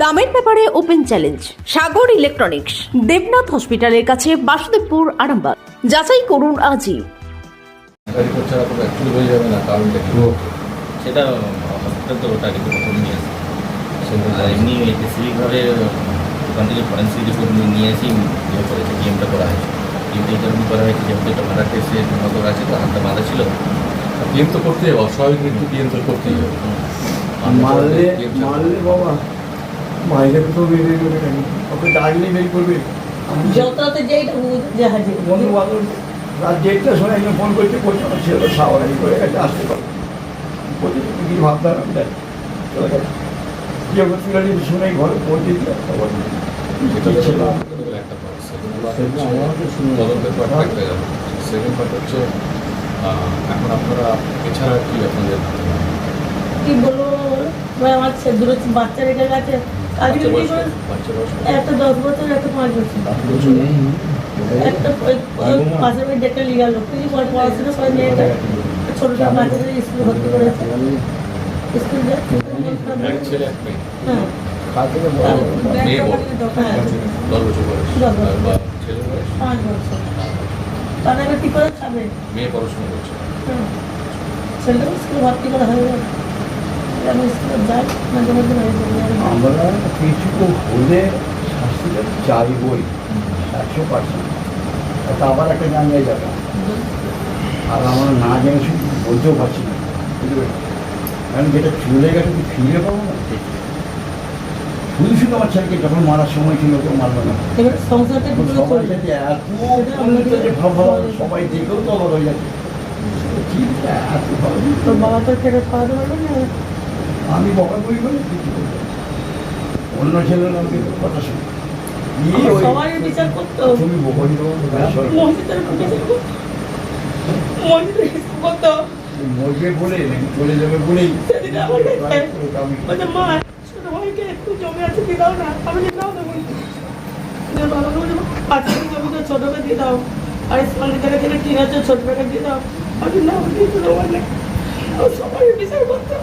দামের ব্যাপারে open challenge Sagar electronics Debnath হসপিটালের কাছে বাসুদেবপুর আরামবাগ। যাচাই করুন আজই। হয়ে যাবে না সেটা হসপিটাল তো ওটা কিন্তু প্রথম নিয়ে আসে। এমনি স্পেসিফিকভাবে ওখান থেকে ফরেন্সিক রিপোর্ট নিয়ে ইয়ে করেছে গেমটা করা হয়েছে করা হয়েছে যেহেতু একটা মারা কেসে মতো আছে তো হাতটা বাঁধা ছিল। তো করতেই হবে অস্বাভাবিক মৃত্যু বিএম তো করতেই হবে। মারলে মারলে বাবা। বাইরে তো বেরিয়ে যাবে কেন? ওকে ডাকলেই বের করবে। যততে যেইটা জাহাজে বন্ধু বান্ধব রাত দেড়টার সময় একজন ফোন করছে করছে না ছিল সাওয়ারি করে গেছে আসতে পারবে বলছে তুমি কি ভাবতে হবে দেখ চলে গেছে যে তুলে শুনে ঘরে পৌঁছে দিল তখন সেটা কি ছিল? তো একটা part। Second part হচ্ছে গেল। এখন আপনারা এছাড়া কি আপনাদের কি বলব? আমার ছে- দুটো বাচ্চা রেখে গেছে একটা দশ বছর একটা পাঁচ বছর। একটা ওই- ওই পাশে ওই ডেকে নিয়ে গেল কিছু পড়াশোনা করে মেয়েটা ছোটটা বাচ্চাদের স্কুল ভর্তি করেছে। স্কুল হ্যাঁ। হ্যাঁ হ্যাঁ। ছেলেটাকে স্কুলে ভর্তি করা হয়ে গেল। আমি স্কুলে যাই মাঝে মাঝে আমরা কিছু হলে শাস্তিটা চাইবই একশো পার্সেন্ট। তা আবার একটা জায়গায় যাবে আর আমরা না জেনে শুধু বলতেও পারছি না। বুঝতে কারণ যেটা চলে গেছে কি ফিরে পাবো না? শুধু শুধু আমার ছেলেকে যখন মারার সময় ছিল তো মারলো না। সবাই চলবে? এত উন্নত যে ভাব সবাই দেখেও তো অবাক হয়ে যাচ্ছে। চিন্তা এত ভালো তোর বাবা তো ফেরত খাওয়াতে পারবে না আমি বকা করি বলে কিছু করব অন্য ছেলের আমাকে কথা শুনি। নিয়ে ওই সবাই বিচার করতো তুমি বকরি দেবো ব্যাস হলো। মসজিদের উপর বিচার করতো মসজিদের হিসাব করতো মরবে বলে চলে যাবে বলেই। সেদিন আমার কাছে আমি ছোটকে দিয়ে দাও। আর থেকে কিনে দিয়ে দাও। না সবাই বিচার করতাম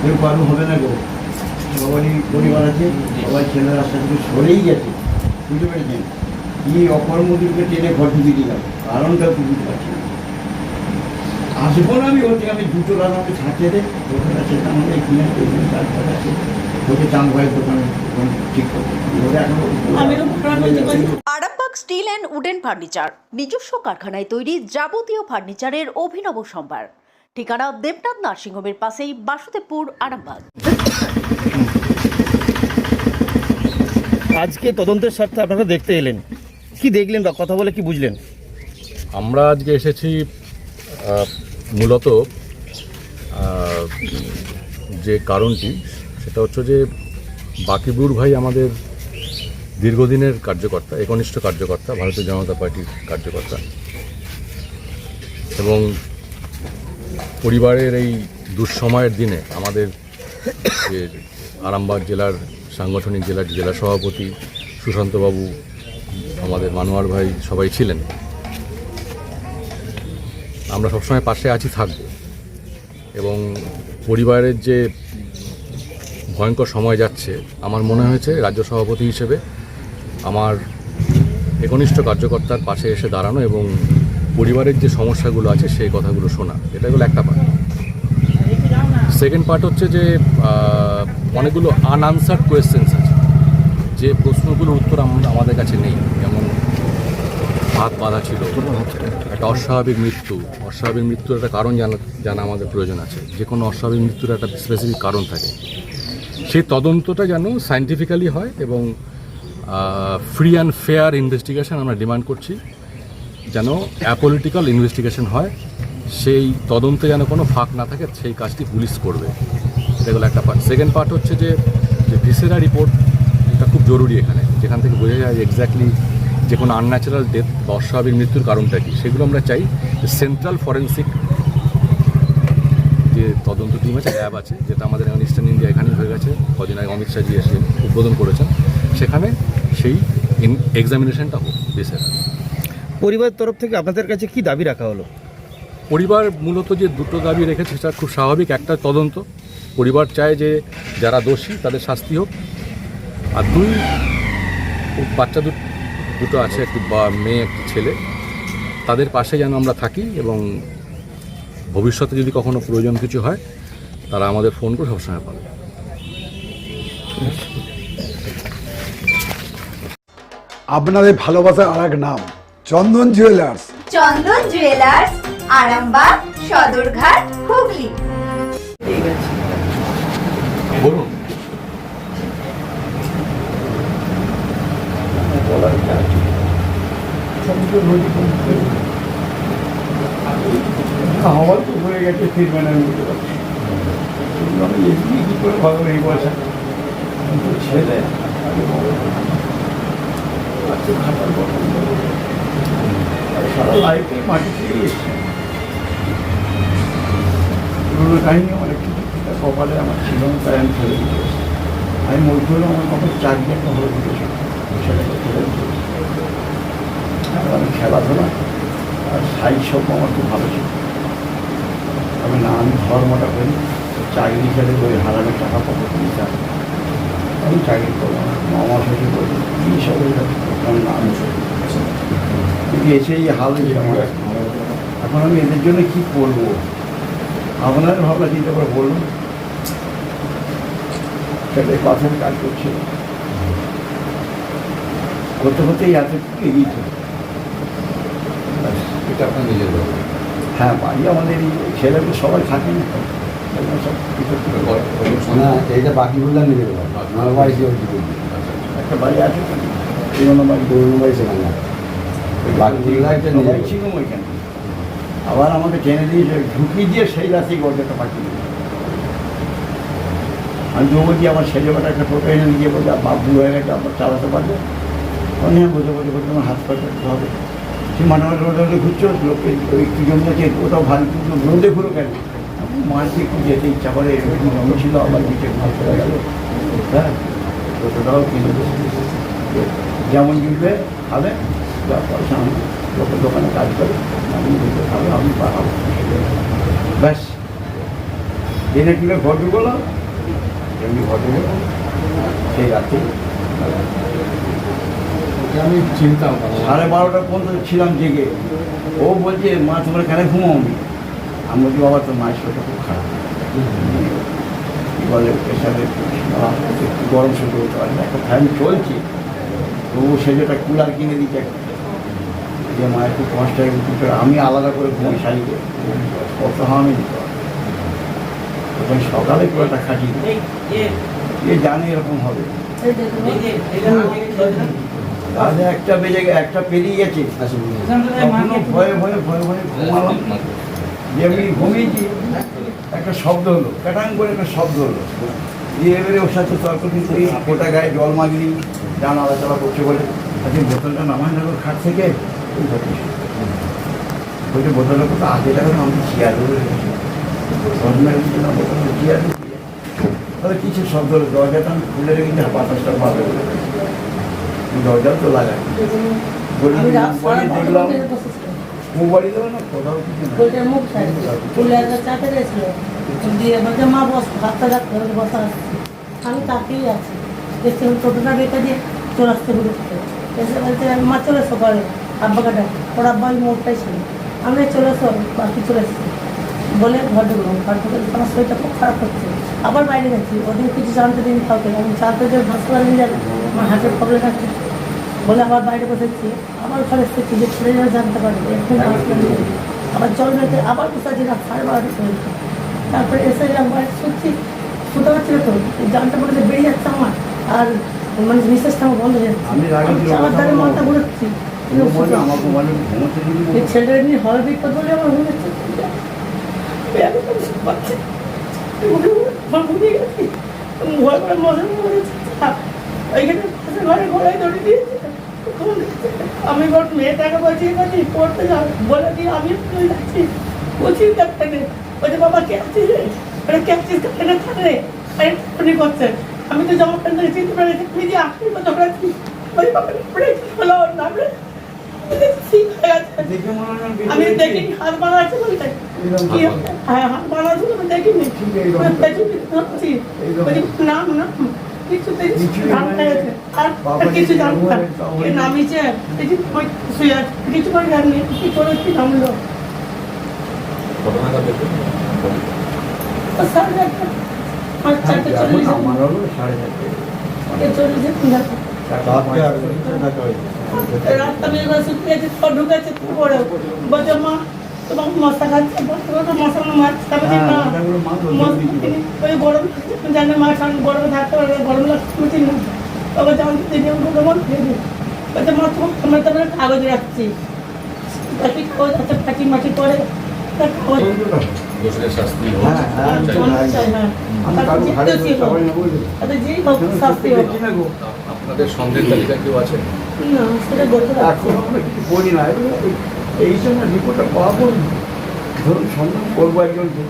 কেউ কারণ হবে না গো। সবারই পরিবার আছে সবাই ছেলে রাস্তা থেকে সরেই গেছে। বুঝতে পেরেছেন? কি অকর্মদুরকে টেনে ঘর ঢুকে দিয়ে গেল কারণটা বুঝতে পারছি না। আসব না আমি ওর আমি দুটো রাত আমাকে ছাড়িয়ে দে দোকান আছে আমাদের কিনে আছে। ওকে চান ভাইয়ের দোকানে ঠিক পারি Arambagh steel and wooden furniture নিজস্ব কারখানায় তৈরি যাবতীয় ফার্নিচারের অভিনব সম্ভার। ঠিকানা দেবনাথ নার্সিংহোমের পাশেই বাসুদেবপুর আরামবাগ। আজকে তদন্তের স্বার্থে আপনারা দেখতে এলেন। কি দেখলেন বা কথা বলে কি বুঝলেন? আমরা আজকে এসেছি মূলত যে কারণটি সেটা হচ্ছে যে বাকিবুর ভাই আমাদের দীর্ঘদিনের কার্যকর্তা একনিষ্ঠ কার্যকর্তা ভারতীয় জনতা পার্টির কার্যকর্তা। এবং পরিবারের এই দুঃসময়ের দিনে আমাদের যে আরামবাগ জেলার সাংগঠনিক জেলার জেলা সভাপতি সুশান্তবাবু, আমাদের মানোয়ার ভাই সবাই ছিলেন। আমরা সবসময় পাশে আছি, থাকব। এবং পরিবারের যে ভয়ঙ্কর সময় যাচ্ছে, আমার মনে হয়েছে রাজ্য সভাপতি হিসেবে আমার একনিষ্ঠ কার্যকর্তার পাশে এসে দাঁড়ানো এবং পরিবারের যে সমস্যাগুলো আছে, সেই কথাগুলো শোনা। এটা হলো একটা পার্ট সেকেন্ড পার্ট হচ্ছে যে অনেকগুলো আনআনসার্ড কোয়েশ্চেন্স আছে। যে প্রশ্নগুলোর উত্তর আমাদের কাছে নেই। যেমন হাত বাঁধা ছিল, একটা অস্বাভাবিক মৃত্যু। অস্বাভাবিক মৃত্যুর একটা কারণ জানা জানা আমাদের প্রয়োজন আছে। যে কোনো অস্বাভাবিক মৃত্যুর একটা স্পেসিফিক কারণ থাকে। সেই তদন্তটা যেন সায়েন্টিফিক্যালি হয় এবং ফ্রি অ্যান্ড ফেয়ার ইনভেস্টিগেশন আমরা ডিমান্ড করছি। যেন অ্যাপলিটিক্যাল ইনভেস্টিগেশন হয়, সেই তদন্তে যেন কোনো ফাঁক না থাকে, সেই কাজটি পুলিশ করবে। এটা হলো একটা পার্ট সেকেন্ড পার্ট হচ্ছে যে যে ভিসেরা রিপোর্ট এটা খুব জরুরি এখানে। যেখান থেকে বোঝা যায় এক্স্যাক্টলি যে কোনো আনন্যাচারাল ডেথ বা অস্বাভাবিক মৃত্যুর কারণটা কি। সেগুলো আমরা চাই সেন্ট্রাল ফরেন্সিক যে তদন্ত টিম আছে র্যাব আছে, যেটা আমাদের এখন ইস্টার্ন ইন্ডিয়া এখানেই হয়ে গেছে। কদিন আগে অমিত শাহজি এসে উদ্বোধন করেছেন। সেখানে সেই এক্সামিনেশনটা হোক দেশের পরিবারের তরফ থেকে আপনাদের কাছে কি দাবি রাখা হলো? পরিবার মূলত যে দুটো দাবি রেখেছে সেটা খুব স্বাভাবিক। একটা তদন্ত। পরিবার চায় যে যারা দোষী তাদের শাস্তি হোক। আর দুই বাচ্চা দুটো আছে একটি বা- মেয়ে একটি ছেলে। তাদের পাশে যেন আমরা থাকি এবং ভবিষ্যতে যদি কখনো প্রয়োজন কিছু হয় তারা আমাদের ফোন করে সবসময় পাবে। আপনাদের ভালোবাসার আর এক নাম। চন্দন জুয়েলার্স চন্দন জুয়েলার্স আরামবাগ সদরঘাট হুগলি বলুন আমার তো হয়ে গেছে ফিরবে না আমি বুঝতে পারছি আমি এমনি কী করে ভাবো এই ছেলে আজকে খাটার কথা লাইফে মাটি থেকে এসছে পুরোনো কাহিনী কপালে আমার ছিল তাই আমি ফেলে দিতে আমি হলে আমার কখন চাকরি একটা হলে ছেলেকে ফেলে দিতে আর আমি খেলাধুলা আর সাইজ সব আমার খুব ভালো ছিল আমি না আমি ধর্মটা করি চাকরি ছেড়ে ওই হারানোর টাকা পাবো নিতাম আমি চাকরি করব না মামা শ্বশুর করি কী সব হয়ে যাচ্ছে আমি না আমি এসে এই হাল আমার। এখন আমি এদের জন্য কি করব? আপনার ভাবনা চিন্তা করে বলুন। সেটা পাশের কাজ করছিল করতে করতেই এত এগিয়ে চলে। এটা আপনার নিজের হ্যাঁ বাড়ি আমাদের এই ছেলেগুলো সবাই থাকে না। সব কিছু কিছু না এইটা বাকি বললাম নিয়ে দেবো আমার বাড়ি দিকে। একটা বাড়ি আছে। পুরোনো বাড়ি পুরোনো বাড়ি সেখানে। আবার আমাকে টেনে দিয়ে যে ঢুকিয়ে দিয়ে সেই রাতেই গল্পটা পাঠিয়ে দিল। আমি যুবতী আমার ছেলে বেটা একটা টোটো এনে দিয়ে বলছে বাবু হয়ে গেছে আবার চালাতে পারবে? আমি হ্যাঁ বসে বসে আমার হাত পা কাটতে হবে সে মানে রোডে রোডে ঘুরছো লোককে ওই কি জন্য আছে কোথাও ভালো কিন্তু রোদে ঘুরো কেন মাঝে একটু যেতে ইচ্ছা করে এরকম জন্ম ছিল আবার নিচে ঘুরে চলে গেল। হ্যাঁ টোটোটাও কিনে দিয়েছে। যেমন জুটবে খাবে। যা পয়সা আমি লোকের দোকানে কাজ করে আমি দিতে খাবে আমি পাঠাবো ব্যাস। দিনে কিনে ঘটু বলো এমনি ঘটু বলো সেই রাতে আমি চিনতাম সাড়ে বারোটা পর্যন্ত ছিলাম জেগে। ও বলছে মা তোমরা কেন ঘুমাওনি? আমি বলছি বাবা তোর মায়ের শরীরটা খুব খারাপ। বলে প্রেশারে একটু গরম সহ্য করতে পারে একটা ফ্যান চলছে তবু সে যেটা কুলার কিনে দিচ্ছে একটা যে মায়ের খুব কষ্ট হয় উঠতে পারে। আমি আলাদা করে ঘুমাই শাড়িতে কত আমি দিতে পারি সকালে দিই এই এ এ জানে এরকম হবে। যে তাহলে একটা বেজে একটা পেরিয়ে গেছে। মাকে ভয়ে ভয়ে ভয়ে ভয়ে ঘুমালাম। যেমনি ঘুমিয়েছি একটা শব্দ হলো। ক্যাটাং করে একটা শব্দ হলো। দিয়ে এবারে ওর সাথে তর্ক কিন্তু গোটা গায়ে জল মাগলি যা নাড়াচাড়া করছে বলে। আজকে বোতলটা নামাই না খাট থেকে। বলছে বোতলটা কোথাও আগে টাকা আমি চেয়ার তাহলে কিছু শব্দ দরজাটা আমি খুলে রেখেছি বাতাসটা পাবে দরজাও তো লাগাই দেখলাম। দেবে না কোথাও কিছু বলতে বলছে মা বস ভাতটা রাখতে হবে বসা আমি তাকেই আছি। দেখছি টোটোটা রেখে দিয়ে চলে আসতে ঘুরে এসে বলছে মা চলে এসো আব্বাকে ডাক ওর আব্বা ওই মোড়টাই ছিল। আমি চলে এসো বাকি চলে এসেছি বলে ঘর ঢুকলাম ঘর ঢুকে আমার শরীরটা খুব খারাপ হচ্ছে। আবার বাইরে গেছি। ওদিন কিছু জানতে দিন কাউকে। আমি জানতে যে হাসপাতালে নিয়ে যাবে আমার হার্টের প্রবলেম আছে। বলে আবার বাইরে বসেছি। আবার ঘরে এসেছি যে ছেলেরা জানতে পারবে এখন হাসপাতালে। আবার জল মেতে আবার কোথাও যে সাড়ে বারোটা চলছে তারপরে এসে আমি বাড়ি শুচ্ছি। শুতে পারছি না তো। জানটা মনে হচ্ছে বেরিয়ে যাচ্ছে আমার। আর মানে নিঃশ্বাসটা আমার বন্ধ হয়ে যাচ্ছে। আমার দ্বারে মাথা ঘুরেছি মনে আমি। আমি আমি ওর মেয়েটাকে বলছি বলছি, পড়তে বলে দিয়ে আমি যাচ্ছি। কোচিং ক্যাপ্টেনে বলছে, বাবা ক্যাপচিস ওটা ক্যাপচিস ক্যাপ্টেনে থাকে আমি উনি করছেন আমি তো জামা প্যান্ট চিনতে পেরেছি। তুমি যে আসলে কথা বলেছি বলছি, বাবা কি হলো ওর আমি দেখিনি হাত বাঁধা আছে বলতে কি? হ্যাঁ হাত বাঁধা ছিল আমি দেখিনি। বলছি নাম না কিছুতেই। হয়ে গেছে আর কিছু যদি জানতাম নাম হয় তাহলে- কে নামিয়েছে দেখি ওই শুয়ে আছে। কিছু করে জানি কি করে কি নামলো সাড়ে চারটে। এখন চল্লিশ। সাড়ে চারটে। চল্লিশে চারটে আর দেখা হয়েছে। রাস্তা বের করে শুকিয়ে তো ঢুকেছে পরে বলছে মা তোমার মশা খাচ্ছে মশা মারছে আমি বলছি, না ওটাগুলো মা তো মশা জলদি কি করে? ওই গরম জানে মা ঠান্ডা গরমে থাকতে পারবে গরম লাগছে না তবে যখন দিদি উঠে খেয়ে বলছে মা তোমার তোমার তারপরে কাগজ রাখছি পাখি কাগজ আছে পাখি মাটি করে শাস্তি হোক হ্যাঁ, হ্যাঁ, হ্যাঁ। যেই হোক শাস্তি হোক। আপনাদের সন্দেহ তালিকা কেউ আছে? না সেটা বলতে এখন আমরা কিছু করি না এই- এই সময় রিপোর্টটা পাবো ধরুন সন্ধান করব একজনকে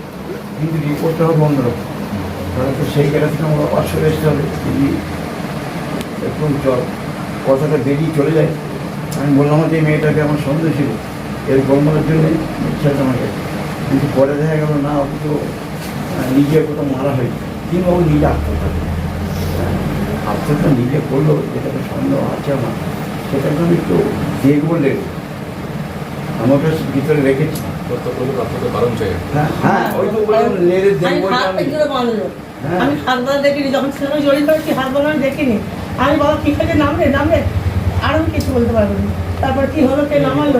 কিন্তু রিপোর্টটা হবে অন্যরকম তাহলে তো সেই জায়গা থেকে আমরা সরে আসতে হবে যদি একদম চল কথাটা বেরিয়ে চলে যায়। আমি বললাম যে এই মেয়েটাকে আমার সন্দেহ ছিল। এর গরমের জন্য ইচ্ছাটা আমার কাছে কিন্তু পরে দেখা গেল না তো নিজে কোথাও মারা হয়েছে কিংবা ও নিজে আত্মহত্যা হ্যাঁ, নিজে করল যেটাকে সন্দেহ আছে আমার সেটাকে আমি একটু দেখব আমার ভিতরে রেখেছি। হ্যাঁ হ্যাঁ ওই তো বললাম দেখব আমি হ্যাঁ। আমি হাত দেখিনি যখন হাত দেখিনি। আমি বাবা কি থেকে নামলে নামলে। আর আমি কিছু বলতে পারব না। তারপর কি হলো কে নামালো?